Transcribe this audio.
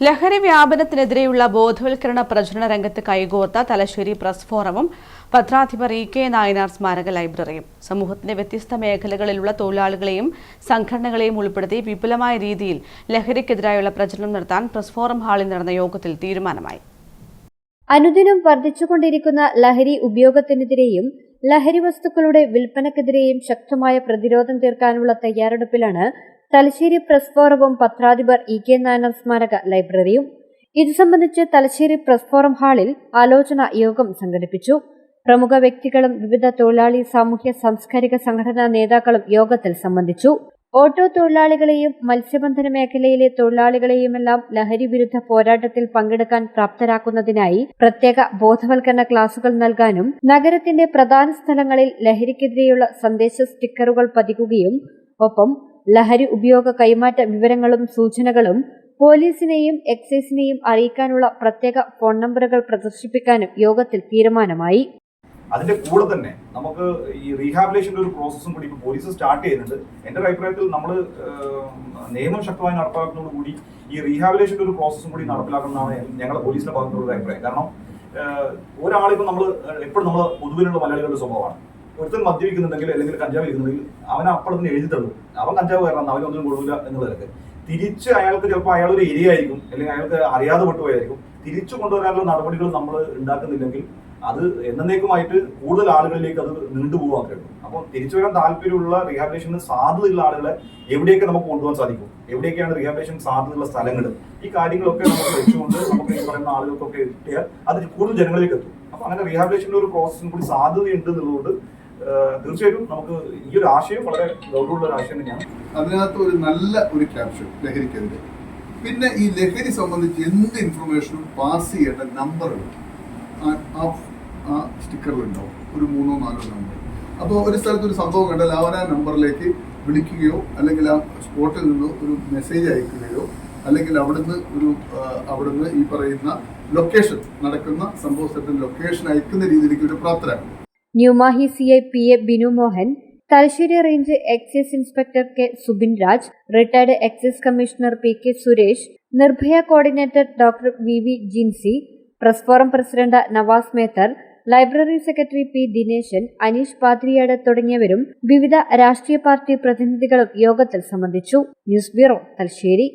ലഹരി വ്യാപനത്തിനെതിരെയുള്ള ബോധവൽക്കരണ പ്രചരണ രംഗത്ത് കൈകോർത്ത തലശ്ശേരി പ്രസ് ഫോറമും പത്രാധിപർ ഇ കെ നായനാർ സ്മാരക ലൈബ്രറിയും. സമൂഹത്തിന്റെ വ്യത്യസ്ത മേഖലകളിലുള്ള തൊഴിലാളികളെയും സംഘടനകളെയും ഉൾപ്പെടുത്തി വിപുലമായ രീതിയിൽ ലഹരിക്കെതിരായുള്ള പ്രചരണം നടത്താൻ പ്രസ് ഫോറം ഹാളിൽ നടന്ന യോഗത്തിൽ തീരുമാനമായി. അനുദിനം വർദ്ധിച്ചുകൊണ്ടിരിക്കുന്ന ലഹരി ഉപയോഗത്തിനെതിരെയും ലഹരി വസ്തുക്കളുടെ വിൽപ്പനക്കെതിരെയും ശക്തമായ പ്രതിരോധം തീർക്കാനുള്ള തയ്യാറെടുപ്പിലാണ് തലശ്ശേരി പ്രസ് ഫോറവും പത്രാധിപർ ഇ കെ നായനാർ സ്മാരക ലൈബ്രറിയും. ഇത് സംബന്ധിച്ച് തലശ്ശേരി പ്രസ് ഫോറം ഹാളിൽ ആലോചന യോഗം സംഘടിപ്പിച്ചു. പ്രമുഖ വ്യക്തികളും വിവിധ തൊഴിലാളി സാമൂഹ്യ സാംസ്കാരിക സംഘടനാ നേതാക്കളും യോഗത്തിൽ സംബന്ധിച്ചു. ഓട്ടോ തൊഴിലാളികളെയും മത്സ്യബന്ധന മേഖലയിലെ തൊഴിലാളികളെയുമെല്ലാം ലഹരി വിരുദ്ധ പോരാട്ടത്തിൽ പങ്കെടുക്കാൻ പ്രാപ്തരാക്കുന്നതിനായി പ്രത്യേക ബോധവൽക്കരണ ക്ലാസുകൾ നൽകാനും നഗരത്തിന്റെ പ്രധാന സ്ഥലങ്ങളിൽ ലഹരിക്കെതിരെയുള്ള സന്ദേശ സ്റ്റിക്കറുകൾ പതിക്കുകയും ഒപ്പം ലഹരി ഉപയോഗ കൈമാറ്റ വിവരങ്ങളും സൂചനകളും പോലീസിനെയും എക്സൈസിനെയും അറിയിക്കാനുള്ള പ്രത്യേക ഫോൺ നമ്പറുകൾ പ്രദർശിപ്പിക്കാനും യോഗത്തിൽ തീരുമാനമായി. അതിന്റെ കൂടെ തന്നെ നമുക്ക് ഈ റീഹാബിലേഷന്റെ ഒരു പ്രോസസ്സും കൂടി ഇപ്പോൾ പോലീസ് സ്റ്റാർട്ട് ചെയ്യുന്നുണ്ട്. എന്റെ ഒരു അഭിപ്രായത്തിൽ നമ്മൾ നിയമം ശക്തമായി നടപ്പാക്കുന്നതോടുകൂടി ഈ റീഹാബിലേഷന്റെ ഒരു പ്രോസസ്സും കൂടി നടപ്പിലാക്കുന്നതാണ് ഞങ്ങളുടെ പോലീസിന്റെ ഭാഗത്തുള്ള ഒരു അഭിപ്രായം. കാരണം ഒരാളിപ്പോൾ നമ്മൾ എപ്പോഴും നമ്മൾ പൊതുവിലുള്ള മലയാളികളുടെ സ്വഭാവമാണ്. ഒരുത്തൻ മദ്യപിക്കുന്നുണ്ടെങ്കിൽ അല്ലെങ്കിൽ കഞ്ചാവ് ഇരിക്കുന്നുണ്ടെങ്കിൽ അവൻ അപ്പുറത്തിന് എഴുതി തള്ളും. അവൻ കഞ്ചാവ് കയറണം അവനൊന്നും കൊടുക്കില്ല എന്നുള്ളതൊക്കെ തിരിച്ച് അയാൾക്ക് ചിലപ്പോൾ അയാൾ ഒരു ഏരിയയായിരിക്കും അല്ലെങ്കിൽ അയാൾക്ക് അറിയാതെ പെട്ടുപോയായിരിക്കും. തിരിച്ചു കൊണ്ടുവരാനുള്ള നടപടികൾ നമ്മൾ ഉണ്ടാക്കുന്നില്ലെങ്കിൽ അത് എന്നേക്കുമായിട്ട് കൂടുതൽ ആളുകളിലേക്ക് അത് നീണ്ടുപോകാൻ കഴിയും. അപ്പോൾ തിരിച്ചു വരാൻ താല്പര്യമുള്ള റീഹാബിലേഷന് സാധ്യതയുള്ള ആളുകളെ എവിടെയൊക്കെ നമുക്ക് കൊണ്ടുപോകാൻ സാധിക്കും? എവിടെയൊക്കെയാണ് റീഹാബിലേഷൻ സാധ്യതയുള്ള സ്ഥലങ്ങൾ ഈ കാര്യങ്ങളൊക്കെ നമുക്ക് വെച്ചുകൊണ്ട് നമുക്ക് ഈ പറയുന്ന ആളുകൾക്കൊക്കെ കിട്ടിയാൽ അത് കൂടുതൽ ജനങ്ങളിലേക്ക് എത്തും. അപ്പൊ അങ്ങനെ റീഹാബിലേഷന്റെ ഒരു പ്രോസസ്സിന് കൂടി സാധ്യതയുണ്ട് എന്നുള്ളതുകൊണ്ട് തീർച്ചയായിട്ടും നമുക്ക് ഈ ഒരു ആശയം വളരെ ഗൗരവമുള്ള ഒരു ആശയം തന്നെയാണ്. അതിനകത്ത് ഒരു നല്ല ഒരു ക്യാപ്ഷൻ ലഹരിക്കെതിരെ. പിന്നെ ഈ ലഹരി സംബന്ധിച്ച് എന്ത് ഇൻഫർമേഷനും പാസ് ചെയ്യേണ്ട നമ്പറുകൾ ആ സ്റ്റിക്കറിലുണ്ടാവും ഒരു മൂന്നോ നാലോ നമ്പർ അപ്പോൾ ഒരു സ്ഥലത്ത് ഒരു സംഭവം കണ്ടാൽ ആ നമ്പറിലേക്ക് വിളിക്കുകയോ അല്ലെങ്കിൽ ആ സ്പോട്ടിൽ നിന്ന് ഒരു മെസ്സേജ് അയക്കുകയോ അല്ലെങ്കിൽ അവിടുന്ന് ഒരു അവിടുന്ന് ഈ പറയുന്ന ലൊക്കേഷൻ നടക്കുന്ന സംഭവ സ്ഥലത്തിന് ലൊക്കേഷൻ അയക്കുന്ന രീതിയിലേക്ക് ഒരു പ്രാപ്തരാക്കും Newmahe C I P A Binu Mohan Thalassery range excise inspector K Subin Raj retired excise commissioner P K Suresh Nirbhaya coordinator doctor V V Jincy press forum president Navas Methar library secretary P Dineshan Aneesh Pathriyad തുടങ്ങിയവരും വിവിധ രാഷ്ട്രീയ party പ്രതിനിധികളും യോഗത്തിൽ സംബന്ധിച്ചു. News bureau Thalassery.